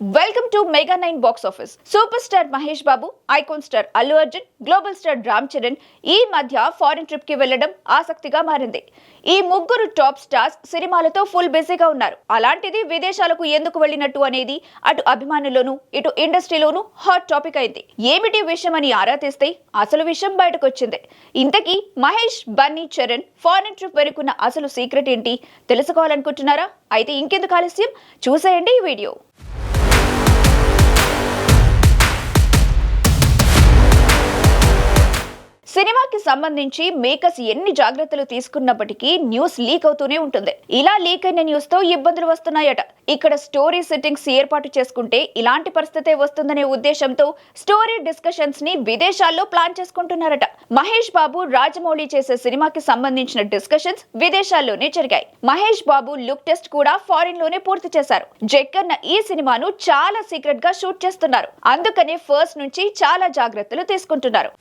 Welcome to mega nine box office super star Mahesh Babu icon star Allu Arjun global star Ram Charan ఈ మధ్య foreign ట్రిప్కి వెళ్ళడం ఆసక్తిగా మారింది. ఈ ముగ్గురు టాప్ స్టార్స్ సినిమాలతో ఫుల్ బిజీగా ఉన్నారు. అలాంటిది విదేశాలకు ఎందుకు వెళ్ళినట్టు అనేది అటు అభిమానుల్లోనూ ఇటు ఇండస్ట్రీలోనూ హాట్ టాపిక్ అయింది. ఏమిటి విషయం అని ఆరా తీస్తే అసలు విషయం బయటకు వచ్చింది ఇంతకీ మహేష్ బన్నీ చరణ్ ఫారిన్ ట్రిప్ వెనుకున్న అసలు సీక్రెట్ ఏంటి? తెలుసుకోవాలనుకుంటున్నారా? అయితే ఇంకెందుకు ఆలస్యం? చూసేయండి ఈ వీడియో. సినిమాకి సంబంధించి మేకర్స్ ఎన్ని జాగ్రత్తలు తీసుకున్నప్పటికీ న్యూస్ లీక్ అవుతూనే ఉంటుంది. ఇలా లీక్ అయిన న్యూస్తో ఇబ్బందులు వస్తున్నాయట. ఇక్కడ స్టోరీ సెట్టింగ్స్ ఏర్పాటు చేసుకుంటే ఇలాంటి పరిస్థితే వస్తుందనే ఉద్దేశంతో స్టోరీ డిస్కషన్స్ని విదేశాల్లో ప్లాన్ చేసుకుంటున్నారట. మహేష్ బాబు రాజమౌళి చేసే సినిమాకి సంబంధించిన డిస్కషన్స్ విదేశాల్లోనే జరిగాయి. మహేష్ బాబు లుక్ టెస్ట్ కూడా ఫారిన్లోనే పూర్తి చేశారు. జక్కన్న ఈ సినిమాను చాలా సీక్రెట్గా షూట్ చేస్తున్నారు. అందుకనే ఫస్ట్ నుంచి చాలా జాగ్రత్తలు తీసుకుంటున్నారు.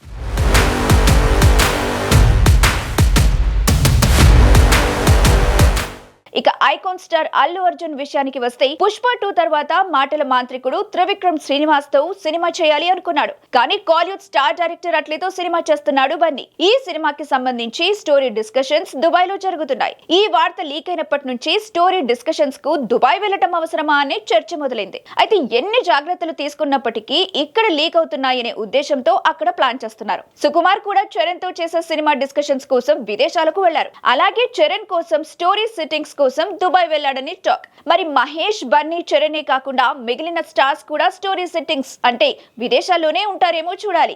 egal, icon star Allu Arjun విషయానికి వస్తే పుష్ప టూ తర్వాత మాటల మాంత్రికుడు త్రివిక్రమ్ శ్రీనివాస్తో సినిమా చేయాలి అనుకున్నాడు. కానీ కాలీవుడ్ స్టార్ డైరెక్టర్ అట్లీతో సినిమా చేస్తున్నాడు బన్నీ. ఈ సినిమాకి సంబంధించి స్టోరీ డిస్కషన్స్ దుబాయ్లో జరుగుతున్నాయి. ఈ వార్త లీక్ అయినప్పటి నుంచి స్టోరీ డిస్కషన్స్కు దుబాయ్ వెళ్ళటం అవసరమా అనే చర్చ మొదలైంది. అయితే ఎన్ని జాగ్రత్తలు తీసుకున్నప్పటికీ ఇక్కడ లీక్ అవుతున్నాయనే ఉద్దేశంతో అక్కడ ప్లాన్ చేస్తున్నారు. సుకుమార్ కూడా చరణ్తో చేసే సినిమా డిస్కషన్స్ కోసం విదేశాలకు వెళ్ళారు. అలాగే చరణ్ కోసం స్టోరీ సిట్టింగ్స్ కోసం దుబాయ్ వెళ్ళాడని టాక్. మరి మహేష్ బన్నీ చరణే కాకుండా మిగిలిన స్టార్స్ కూడా స్టోరీ సెట్టింగ్స్ అంటే విదేశాల్లోనే ఉంటారేమో చూడాలి.